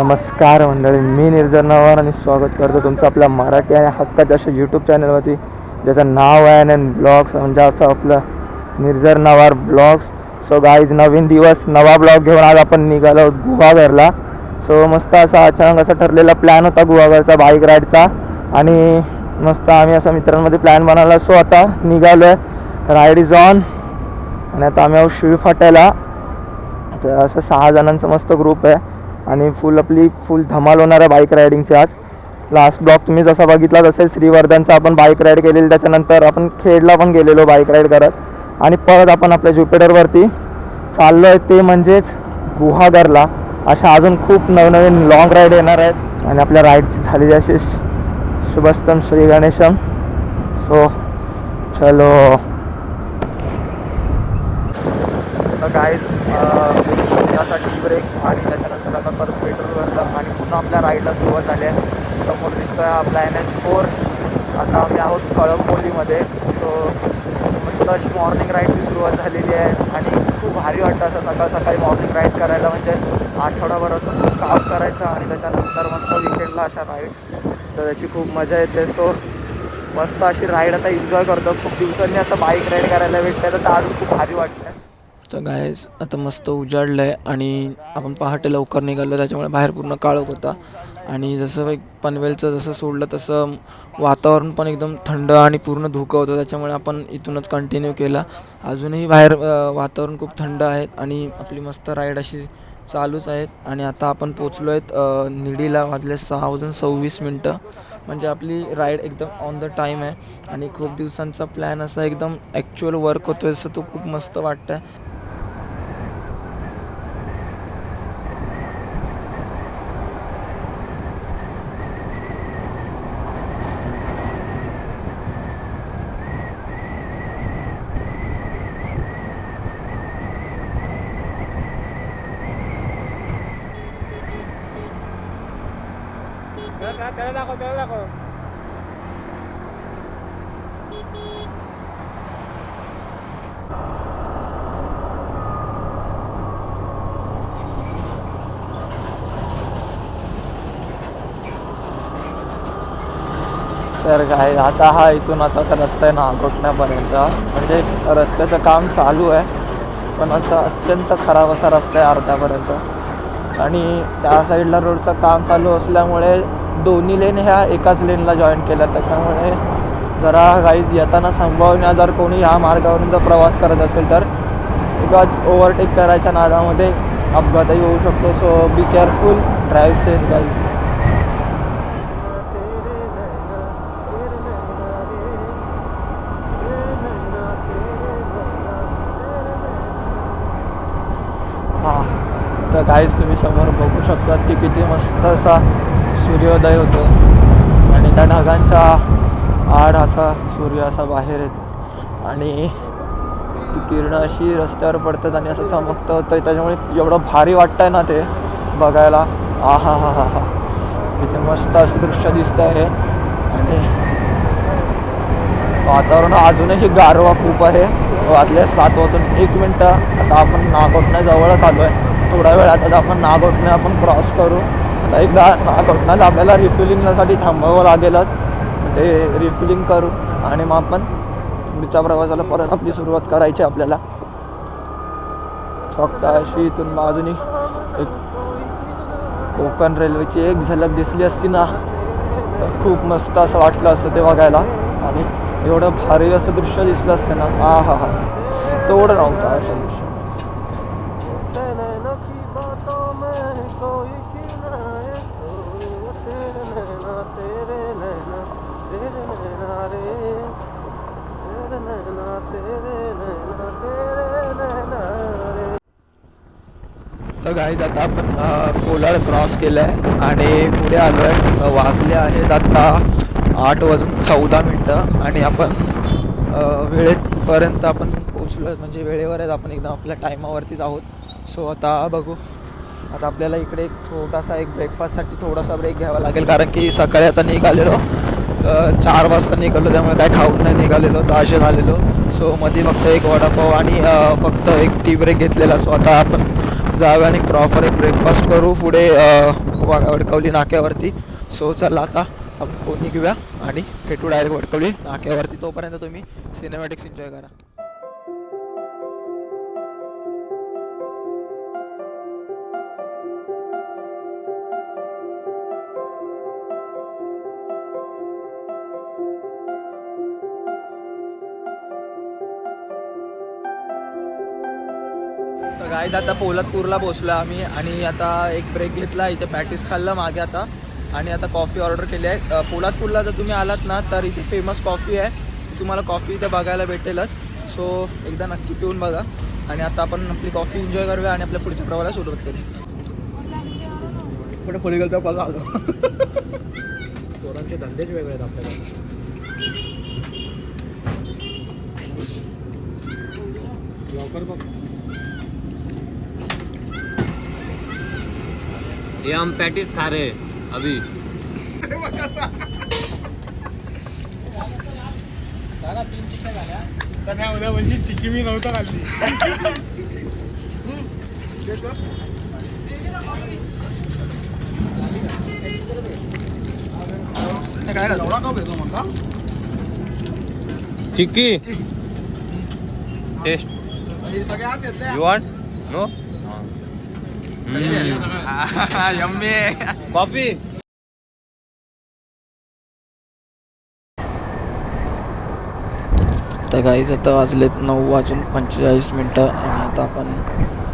नमस्कार मंडळी मी निर्जर नवार आणि स्वागत करतो तुमचं आपल्या मराठी आणि हक्काच्या अशा यूट्यूब चॅनलवरती ज्याचं नाव आहे आणि ब्लॉग्स म्हणजे असं आपलं Nirjar Navar blogs so guys नवीन दिवस नवा ब्लॉग घेऊन आज आपण निघालो गुहागरला सो मस्त असा अचानक असा ठरलेला प्लॅन होता गुहागरचा बाईक राईडचा आणि मस्त आम्ही असा मित्रांमध्ये प्लॅन बनवला सो आता निघालो आहे राईड इज ऑन आणि आता आम्ही आहोत शिळ फाट्याला तर असं सहा जणांचा मस्त ग्रुप आहे. आणि फुल आपली फुल धमाल होणार आहे बाईक रायडिंगची आज. लास्ट ब्लॉक तुम्ही जसा बघितलाच असेल श्रीवर्धनचा आपण बाईक राईड केलेली. त्याच्यानंतर आपण खेडला पण गेलेलो बाईक राईड करत. आणि परत आपण आपल्या ज्युपिटरवरती चाललो आहे ते म्हणजेच गुहागरला. अशा अजून खूप नवनवीन लाँग राईड येणार आहेत. आणि आपल्या राईडची झालेली अशी शुभस्तम श्री गणेशम. सो चलो. गाईज काय ब्रेक आणि त्याच्यानंतर आता परत पेट्रोलवर आणि पुन्हा आपल्या राईडला सुरुवात झाली आहे. समोर दिसतोय आपला एन एच फोर आता आम्ही आहोत कळंबोलीमध्ये सो मस्त अशी मॉर्निंग राईडची सुरुवात झालेली आहे. आणि खूप भारी वाटतं असं सकाळ सकाळी मॉर्निंग राईड करायला. म्हणजे आठवडाभर असं खूप काम करायचं आणि त्याच्यानंतर मस्त विकेंडला अशा राईड्स तर त्याची खूप मजा येते. सो मस्त अशी राईड आता एन्जॉय करतो. खूप दिवसांनी असं बाईक राईड करायला भेटतं तर अजून खूप भारी वाटतं तर गायज आता मस्त उजाडलं आहे आणि आपण पहाटे लवकर निघालो त्याच्यामुळे बाहेर पूर्ण काळोख होता. आणि जसं एक पनवेलचं जसं सोडलं तसं वातावरण पण एकदम थंड आणि पूर्ण धुकं होतं. त्याच्यामुळे आपण इथूनच कंटिन्यू केला. अजूनही बाहेर वातावरण खूप थंड आहे आणि आपली मस्त राईड अशी चालूच आहेत आणि आता आपण पोचलो आहेत निडीला वाजले सहा वाजून सव्वीस मिनटं. म्हणजे आपली राईड एकदम ऑन द टाईम आहे. आणि खूप दिवसांचा प्लॅन असा एकदम ॲक्च्युअल वर्क होतो आहे असं तो खूप मस्त वाटतं आहे तर काय आता हा इथून असा तर रस्ता आहे नागोटण्यापर्यंत म्हणजे रस्त्याचं काम चालू आहे पण आता अत्यंत खराब असा रस्ता आहे अर्ध्यापर्यंत. आणि त्या साईडला रोडचं काम चालू असल्यामुळे दोन्ही लेन ह्या एकाच लेनला जॉईन केल्या. त्याच्यामुळे जरा गाईज येताना संभावना जर कोणी ह्या मार्गावरून जर प्रवास करत असेल तर एकाच ओव्हरटेक करायच्या नादामध्ये अपघातही होऊ शकतो. So be careful drive safe guys तर काहीच तुम्ही समोर बघू शकता की किती मस्त असा सूर्योदय होतो. आणि त्या ढगांच्या आड असा सूर्य असा बाहेर येतो. आणि ती किरणं अशी रस्त्यावर पडतात आणि असं चमकतं होतं. त्याच्यामुळे एवढं भारी वाटतंय ना ते बघायला. आ हा हा हा हा तिथे मस्त असं दृश्य दिसतं आहे आणि वातावरण अजूनही गारवा खूप आहे. वाजले सात वाजून एक मिनटं. आता आपण नागोठण्या जवळच आलो आहे थोड्या वेळात आता आपण नागोठणे आपण क्रॉस करू. आता एकदा नागोठण्याला आपल्याला रिफिलिंगसाठी थांबावं लागेलच. ते रिफिलिंग करू आणि मग आपण पुढच्या प्रवासाला परत आपली सुरुवात करायची आपल्याला. फक्त अशी इथून बाजूनी एक कोकण रेल्वेची एक झलक दिसली असती ना तर खूप मस्त असं वाटलं असतं ते बघायला. आणि एवढं भारी असं दृश्य दिसलं असतं ना हा हा हा तेवढं नव्हतं असं दृश्य. तर गाईज आता आपण कोलाड क्रॉस केलं आहे आणि पुढे आलो आहे वाजले आहेत आत्ता आठ वाजून चौदा मिनटं आणि आपण वेळेपर्यंत आपण पोचलो म्हणजे वेळेवर आहेत आपण एकदम आपल्या टायमावरतीच आहोत. सो आता बघू. आता आपल्याला इकडे एक छोटासा एक ब्रेकफास्टसाठी थोडासा ब्रेक घ्यावा लागेल. कारण की सकाळी आता निघालेलो. तर चार वाजता निघालो त्यामुळे काय खाऊन नाही निघालेलो तर असे झालेलो. सो मध्ये फक्त एक वडापाव आणि फक्त एक टी ब्रेक घेतलेला. सो आता आपण जाऊया आणि प्रॉपर एक ब्रेकफास्ट करू. पुढे वडकवली नाक्यावरती. सो चला आता आपण कोणी घेऊया आणि भेटू डायरेक्ट वडकवली नाक्यावरती. तोपर्यंत तुम्ही सिनेमॅटिक्स एन्जॉय करा. गाईज आता पोलादपूरला पोचलो आम्ही आणि आता एक ब्रेक घेतला इथे पॅटीस खाल्लं मागे आता. आणि आता कॉफी ऑर्डर केली आहे. पोलादपूरला जर तुम्ही आलात ना तर इथे फेमस कॉफी आहे. तुम्हाला कॉफी इथे बघायला भेटेलच. सो एकदा नक्की पिऊन बघा. आणि आता आपण आपली कॉफी एन्जॉय करूया आणि आपल्या पुढच्या प्रवाहाला सुरुवात करू. कुठे खोली गेलं तर बघा आलो. पोरांचे धंदेच वेगळे आहेत आपल्याकडे लवकर बघ. ये हम पैटिस खा रहे हैं अभी। उद्या म्हणजे टिकी मी नव्हतं chikki taste. You want no yummy. Coffee. तर गाईज आता वाजलेत नऊ वाजून पंचेचाळीस मिनटं आणि आता आपण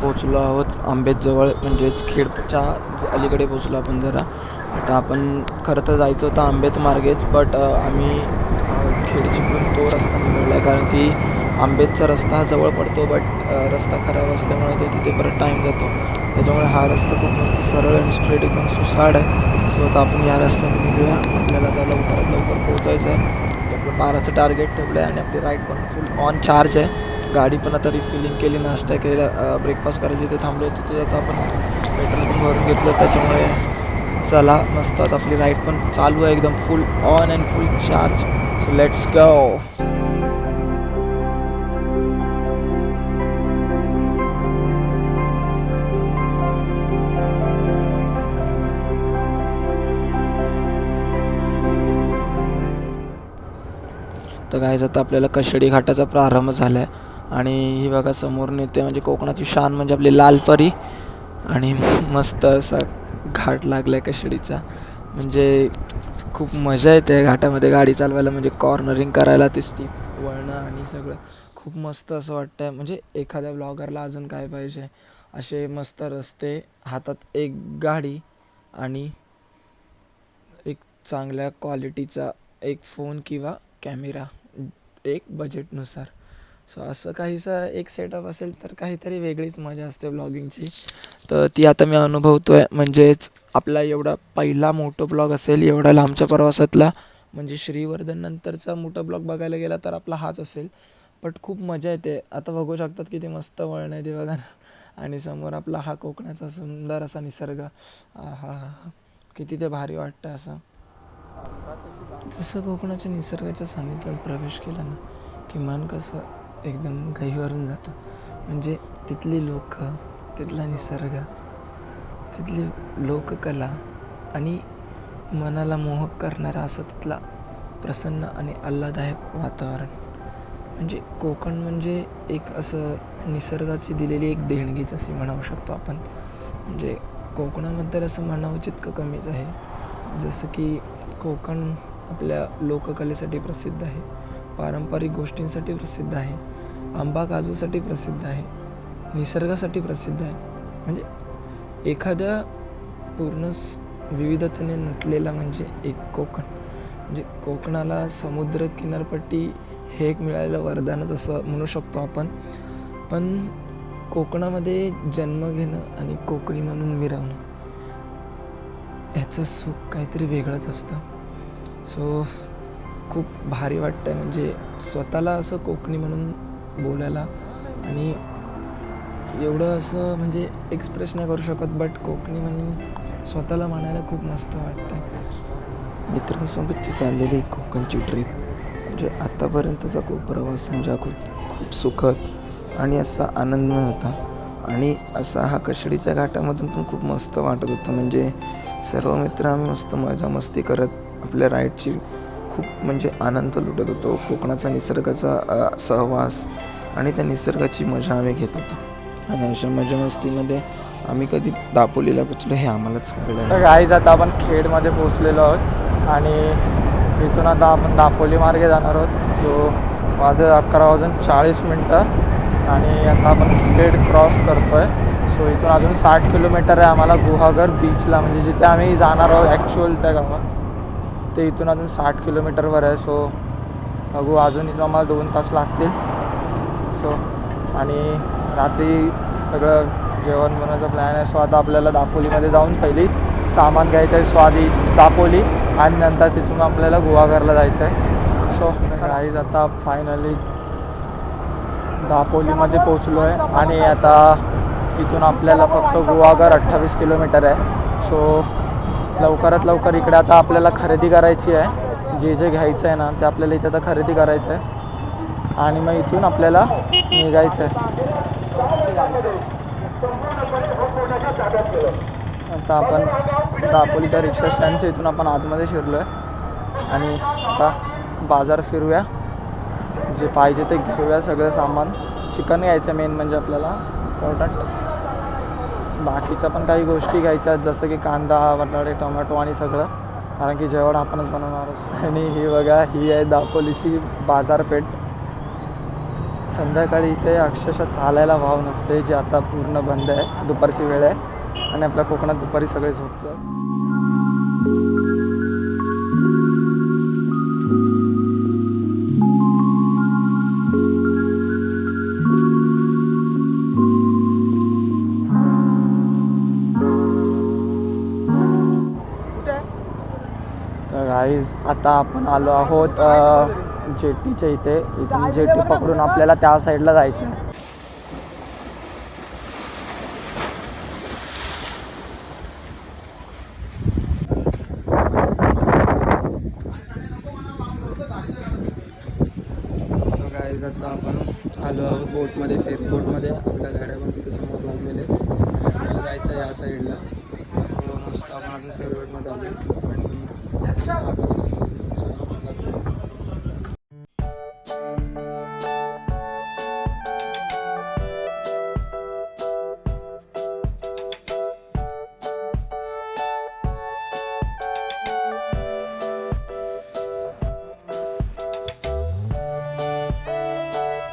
पोचलो आहोत आंबेजवळ. म्हणजेच खेडच्या अलीकडे पोचलो आपण जरा. आता आपण खरं तर जायचं होतं आंबेत मार्गेच बट आम्ही अ, खेड चिपळूण तो रस्ता निवडला आहे कारण की आंबेतचा रस्ता हा जवळ पडतो बट रस्ता खराब असल्यामुळे ते तिथे परत टाईम जातो त्याच्यामुळे हा रस्ता खूप मस्त सरळ आणि स्ट्रेट एकदम सुसाड आहे. सो आता आपण या रस्त्याने निघूया. आपल्याला त्या लवकरात लवकर पोहोचायचं आहे. म्हणजे आपलं बाराचं टार्गेट ठेवलं आहे आणि आपली राईड पण फुल ऑन चार्ज आहे. गाडी पण आता रिफिलिंग केली नाश्ता केला ब्रेकफास्ट करायला जिथे थांबलो होतो तिथे आता आपण पेट्रोल पण भरून घेतलं. त्याच्यामुळे चला मस्त. आता आपली राईड पण चालू आहे एकदम full on and full charge so let's go तर आपल्याला कशेडी घाटाचा प्रारंभ झाला आहे आणि ही बघा समोर नेते म्हणजे कोकणाची शान म्हणजे आपली लालपरी. आणि मस्त असा घाट लागला आहे कशेडीचा. म्हणजे खूप मजा येते घाटामध्ये गाडी चालवायला म्हणजे कॉर्नरिंग करायला ते स्टीप वळणं आणि सगळं. खूप मस्त असं वाटतं आहे म्हणजे एखाद्या ब्लॉगरला अजून काय पाहिजे? असे मस्त रस्ते हातात एक गाडी आणि एक चांगल्या क्वालिटीचा एक फोन किंवा कॅमेरा एक बजेटनुसार सो असं काहीसा एक सेटअप असेल तर काहीतरी वेगळीच मजा असते ब्लॉगिंगची तर ती आता मी अनुभवतो आहे म्हणजेच आपला एवढा पहिला मोठं ब्लॉग असेल एवढा लांबच्या प्रवासातला म्हणजे श्रीवर्धन नंतरचा मोठा ब्लॉग बघायला गेला तर आपला हाच असेल. बट खूप मजा येते. आता बघू शकतात किती मस्त वळण आहे ते बघा ना आणि समोर आपला हा कोकणाचा सुंदर असा निसर्ग. हा हा हा किती ते भारी वाटतं असं. जसं कोकणाच्या निसर्गाच्या सानिध्यात प्रवेश केला ना की मन कसं एकदम गहिवरून जातं. म्हणजे तिथली लोक तिथला निसर्ग तिथली लोककला आणि मनाला मोहक करणारा असं तिथला प्रसन्न आणि आल्हादायक वातावरण. म्हणजे कोकण म्हणजे एक असं निसर्गाची दिलेली एक देणगीच अशी म्हणावू शकतो आपण. म्हणजे कोकणाबद्दल असं म्हणावं जितकं कमीच आहे. जसं की कोकण आपल्या लोककलेसाठी प्रसिद्ध आहे. पारंपरिक गोष्टींसाठी प्रसिद्ध आहे. आंबा काजूसाठी प्रसिद्ध आहे. निसर्गासाठी प्रसिद्ध आहे. म्हणजे एखाद्या पूर्ण विविधतेने नटलेला म्हणजे एक कोकण. म्हणजे कोकणाला समुद्र किनारपट्टी हे एक मिळालेलं वरदानच असं म्हणू शकतो आपण. पण कोकणामध्ये जन्म घेणं आणि कोकणी म्हणून मिरवणं ह्याचं सुख काहीतरी वेगळंच असतं. सो खूप भारी वाटतं आहे म्हणजे स्वतःला असं कोकणी म्हणून बोलायला आणि एवढं असं म्हणजे एक्सप्रेस नाही करू शकत बट कोकणी म्हणून स्वतःला म्हणायला खूप मस्त वाटतं आहे मित्रांसोबतची चाललेली कोकणची ट्रिप म्हणजे आत्तापर्यंतचा खूप प्रवास म्हणजे हा खूप खूप सुखद आणि असा आनंदमय होता. आणि असा हा कशडीच्या घाटामधून पण खूप मस्त वाटत होतं. म्हणजे सर्व मित्र आम्ही मस्त मजा मस्ती करत आपल्या राईडची खूप म्हणजे आनंद लुटत होतो. कोकणाचा निसर्गाचा सहवास आणि त्या निसर्गाची मजा आम्ही घेत होतो. आणि अशा मजा मस्तीमध्ये आम्ही कधी दापोलीला पोचलो हे आम्हालाच कळलं गाईज आता आपण खेडमध्ये पोचलेलो आहोत आणि इथून आता आपण दापोली मार्गे जाणार आहोत. सो वाजे अकरा वाजून चाळीस मिनटं आणि आता आपण खेड क्रॉस करतो आहे सो इथून अजून साठ किलोमीटर आहे आम्हाला गुहागर बीचला म्हणजे जिथे आम्ही जाणार आहोत ॲक्च्युअल त्या गावात. ते इथून अजून साठ किलोमीटरवर आहे सो बघू अजून इथून आम्हाला दोन तास लागतील. सो आणि रात्री सगळं जेवण बनवायचा प्लॅन आहे. सो आता आपल्याला दापोलीमध्ये जाऊन पहिली सामान घ्यायचं आहे स्वादी दापोली आणि नंतर तिथून आपल्याला गोवाघरला जायचं आहे सो गाईज आता फायनली दापोलीमध्ये पोचलो आहे आणि आता इथून आपल्याला फक्त गोवाघर अठ्ठावीस किलोमीटर आहे. सो लवकरात लवकर इकडे आता आपल्याला खरेदी करायची आहे. जे जे घ्यायचं आहे ना ते आपल्याला इथे आता खरेदी करायचं आहे. आणि मग इथून आपल्याला निघायचं आहे. आता आपण दापोलीच्या रिक्षा स्टँडच्या इथून आपण आतमध्ये शिरलो आहे आणि आता बाजार फिरूया. जे पाहिजे ते घेऊया सगळं सामान. चिकन घ्यायचं मेन म्हणजे आपल्याला. इम्पॉर्टंट बाकीच्या पण काही गोष्टी घ्यायच्या आहेत जसं की कांदा बटाटे टोमॅटो आणि सगळं. कारण की जेवण आपणच बनवणार असतो आणि ही बघा ही आहे दापोलीची बाजारपेठ. संध्याकाळी इथे अक्षरशः चालायला भाव नसते जे आता पूर्ण बंद आहे. दुपारची वेळ आहे. आणि आपल्या कोकणात दुपारी सगळे झोपतात. आता आपण आलो आहोत जेटीच्या इथे. इथून जेटी पकडून आपल्याला त्या साईडला जायचं आहे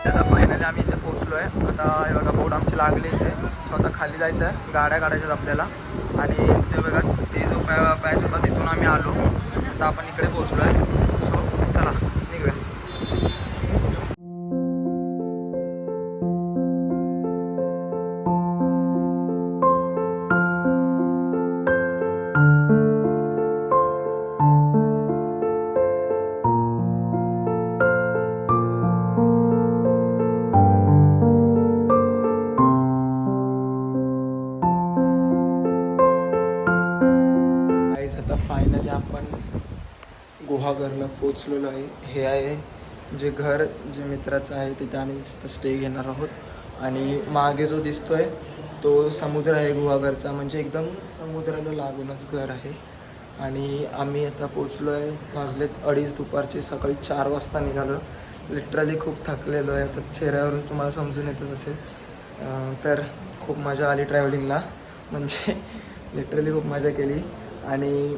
आता फायनली आम्ही इथे पोहोचलो आहे आता हे बघा बोट आमची लागली इथे. स्वतः खाली जायचं आहे गाड्या काढायच्यात आपल्याला. आणि ते बघा ते जो पॅ पॅच होता तिथून आम्ही आलो. आता आपण इकडे पोहोचलो आहे गुहागरला पोचलेलो आहे. हे आहे जे घर जे मित्राचं आहे तिथे आम्ही स्टे घेणार आहोत. आणि मागे जो दिसतोय तो समुद्र आहे गुहागरचा म्हणजे एकदम समुद्राला लागूनच घर आहे. आणि आम्ही आता पोचलो आहे वाजलेत अडीच दुपारचे सकाळी चार वाजता निघालो. लिटरली खूप थकलेलो आहे. आता चेहऱ्यावरून तुम्हाला समजून येतच असेल. तर खूप मजा आली ट्रॅव्हलिंगला म्हणजे लिटरली खूप मजा केली. आणि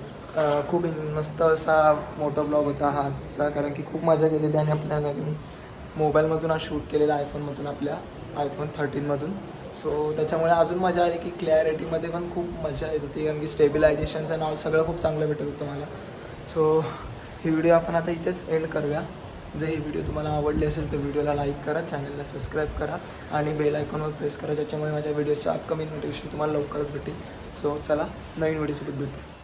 खूप मस्त असा मोठा ब्लॉग होता हाचा कारण की खूप मजा केलेली आणि आपल्या नवीन मोबाईलमधून हा शूट केलेला आयफोनमधून आपल्या आयफोन थर्टीनमधून सो त्याच्यामुळे अजून मजा आली की क्लॅरिटीमध्ये पण खूप मजा येत होती कारण की स्टेबिलायझेशन्स अँड ऑल सगळं खूप चांगलं भेटत होतं मला. सो ही व्हिडिओ आपण आता इथेच एंड करूया. जर ही व्हिडिओ तुम्हाला आवडली असेल तर व्हिडिओला लाईक करा चॅनलला सबस्क्राईब करा आणि बेल आयकॉनवर प्रेस करा ज्याच्यामुळे माझ्या व्हिडिओच्या अपकमिंग नोटिफिकेशन तुम्हाला लवकरच भेटेल. सो चला नवीन व्हिडिओसोबत भेटू.